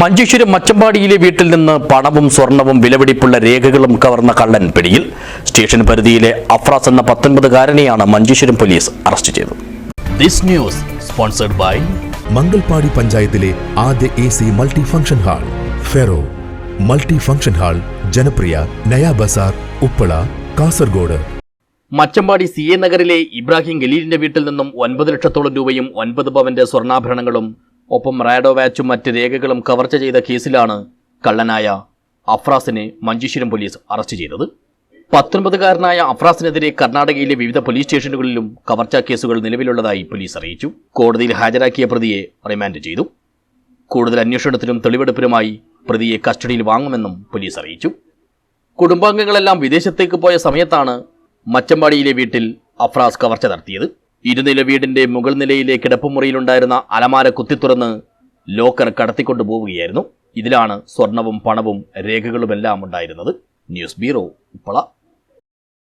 മഞ്ചേശ്വരം മച്ചമ്പാടിയിലെ വീട്ടിൽ നിന്ന് പണവും സ്വർണവും വിലപിടിപ്പുള്ള രേഖകളും കവർന്ന കള്ളൻ പിടിയിൽ. സ്റ്റേഷൻ പരിധിയിലെ അഫ്രാസ് എന്ന പത്തൊൻപതുകാരനെയാണ് മഞ്ചേശ്വരം പോലീസ് അറസ്റ്റ് ചെയ്തത്. This news sponsored by Mangalpady പഞ്ചായത്തിലെ ആദ്യ A C multi function hall ferro. Multi function hall ജനപ്രിയ നയാ ബസാർ ഉപ്പള കാസർഗോഡ്. മച്ചമ്പാടി സി എ നഗറിലെ ഇബ്രാഹിം ഖലീലിന്റെ വീട്ടിൽ നിന്നും ഒൻപത് ലക്ഷത്തോളം രൂപയും ഒൻപത് പവന്റെ സ്വർണാഭരണങ്ങളും ഒപ്പം റാഡോ വാച്ചും മറ്റ് രേഖകളും കവർച്ച ചെയ്ത കേസിലാണ് കള്ളനായ അഫ്രാസിനെ മഞ്ചേശ്വരം പോലീസ് അറസ്റ്റ് ചെയ്തത്. പത്തൊൻപതുകാരനായ അഫ്രാസിനെതിരെ കർണാടകയിലെ വിവിധ പോലീസ് സ്റ്റേഷനുകളിലും കവർച്ചാ കേസുകൾ നിലവിലുള്ളതായി പോലീസ് അറിയിച്ചു. കോടതിയിൽ ഹാജരാക്കിയ പ്രതിയെ റിമാൻഡ് ചെയ്തു. കൂടുതൽ അന്വേഷണത്തിനും തെളിവെടുപ്പിനുമായി പ്രതിയെ കസ്റ്റഡിയിൽ വാങ്ങുമെന്നും പോലീസ് അറിയിച്ചു. കുടുംബാംഗങ്ങളെല്ലാം വിദേശത്തേക്ക് പോയ സമയത്താണ് മച്ചമ്പാടിയിലെ വീട്ടിൽ അഫ്രാസ് കവർച്ച നടത്തിയത്. ഇരുനില വീടിന്റെ മുകൾ നിലയിലെ കിടപ്പുമുറിയിലുണ്ടായിരുന്ന അലമാര കുത്തിത്തുറന്ന് ലോക്കർ കടത്തിക്കൊണ്ടു പോവുകയായിരുന്നു. ഇതിലാണ് സ്വർണവും പണവും രേഖകളുമെല്ലാം ഉണ്ടായിരുന്നത്. News bureau Uppala.